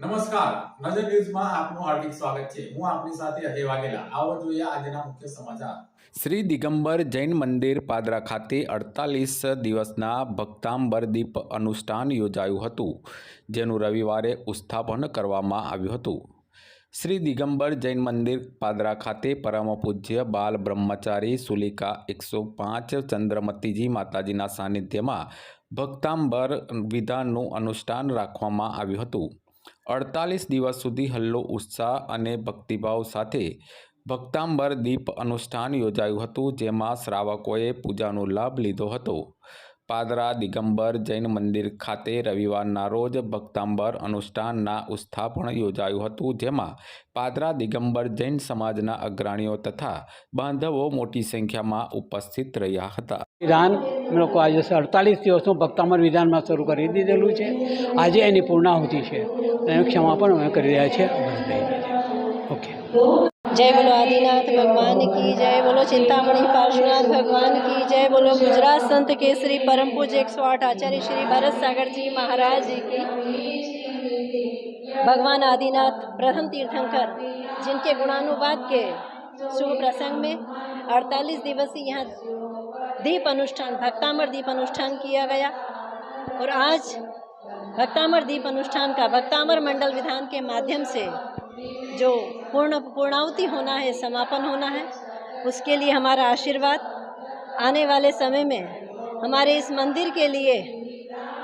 નમસ્કાર. નજર ન્યૂઝમાં આપનું હાર્દિક સ્વાગત છે. હું આપની સાથે અજય વાઘેલા. આવો જોઈએ આજના મુખ્ય સમાચાર. શ્રી દિગંબર જૈન મંદિર પાદરા ખાતે અડતાલીસ દિવસના ભક્તાંબર દીપ અનુષ્ઠાન યોજાયું હતું, જેનું રવિવારે ઉત્થાપન કરવામાં આવ્યું હતું. શ્રી દિગંબર જૈન મંદિર પાદરા ખાતે પરમ પૂજ્ય બાલ બ્રહ્મચારી સુલિકા એકસો પાંચ ચંદ્રમતીજી માતાજીના સાનિધ્યમાં ભક્તાંબર વિધાનનું અનુષ્ઠાન રાખવામાં આવ્યું હતું. અડતાલીસ દિવસ સુધી હલ્લો, ઉત્સાહ અને ભક્તિભાવ સાથે ભક્તાંબર દીપ અનુષ્ઠાન યોજાયું હતું, જેમાં શ્રાવકોએ પૂજાનો લાભ લીધો હતો. પાદરા, દિગંબર જૈન મંદિર ખાતે રવિવારના રોજ ભક્તાંબર અનુષ્ઠાનના ઉસ્થાપન યોજાયું હતું, જેમાં પાદરા, દિગંબર જૈન સમાજના અગ્રણીઓ તથા બાંધવો મોટી સંખ્યામાં ઉપસ્થિત રહ્યા હતા. વિધાન લોકો આજે અડતાલીસ દિવસનું ભક્તાંબર વિધાનમાં શરૂ કરી દીધેલું છે. આજે એની પૂર્ણાહુતિ છે. એનું ક્ષમાપણ અમે કરી રહ્યા છીએ. ઓકે. जय बोलो आदिनाथ, भगवान की जय बोलो चिंतामणि, पार्श्वनाथ, भगवान की जय बोलो। गुजरात संत केसरी, परम पूज्य एक सौ आठ आचार्य श्री भरत सागर जी महाराज जी की। भगवान आदिनाथ, प्रथम तीर्थंकर, जिनके गुणानुवाद के शुभ प्रसंग में 48 दिवसीय यहाँ दीप अनुष्ठान, भक्तामर दीप अनुष्ठान किया गया। और आज भक्तामर दीप अनुष्ठान का, भक्तामर मंडल विधान के माध्यम से जो पूर्ण पूर्णावती होना है, समापन होना है, उसके लिए हमारा आशीर्वाद। आने वाले समय में हमारे इस मंदिर के लिए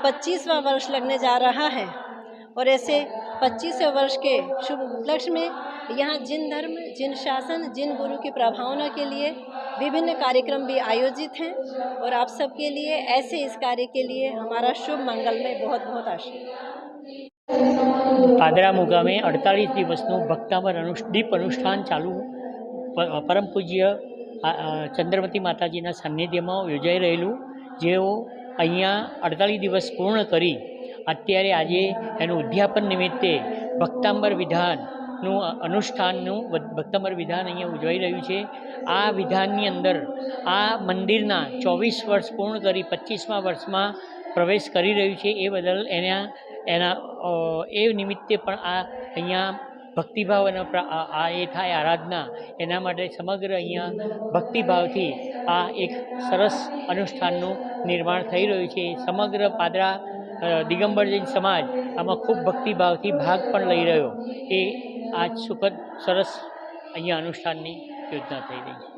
25वां वर्ष लगने जा रहा है और ऐसे 25वें वर्ष के शुभ उपलक्ष्य में यहाँ जिन धर्म जिन शासन जिन गुरु की प्रभावना के लिए विभिन्न कार्यक्रम भी आयोजित हैं और आप सबके लिए ऐसे इस कार्य के लिए हमारा शुभ मंगल में बहुत बहुत आशीर्वाद પાદરા મુગામે અડતાલીસ દિવસનું ભક્તામર અનુ દીપ અનુષ્ઠાન ચાલુ પ- પરમ પૂજ્ય આ- આ ચંદ્રમતી માતાજીના સાનિધ્યમાં યોજાઈ રહેલું જેઓ અહીંયા અડતાલીસ દિવસ પૂર્ણ કરી અત્યારે આજે એનું ઉદ્યાપન નિમિત્તે ભક્તાંબર વિધાનનું અનુષ્ઠાનનું ભક્તાંબર વિધાન અહીંયા ઉજવાઈ રહ્યું છે. આ વિધાનની અંદર આ મંદિરના ચોવીસ વર્ષ પૂર્ણ કરી પચીસમા વર્ષમાં પ્રવેશ કરી રહ્યું છે. એ બદલ એના એના એ નિમિત્તે પણ આ અહીંયા ભક્તિભાવ અને આ એ થાય આરાધના એના માટે સમગ્ર અહીંયા ભક્તિભાવથી આ એક સરસ અનુષ્ઠાનનું નિર્માણ થઈ રહ્યું છે. સમગ્ર પાદરા દિગંબર જૈન સમાજ આમાં ખૂબ ભક્તિભાવથી ભાગ પણ લઈ રહ્યો. એ આ સુખદ, સરસ અહીંયા અનુષ્ઠાનની યોજના થઈ રહી છે.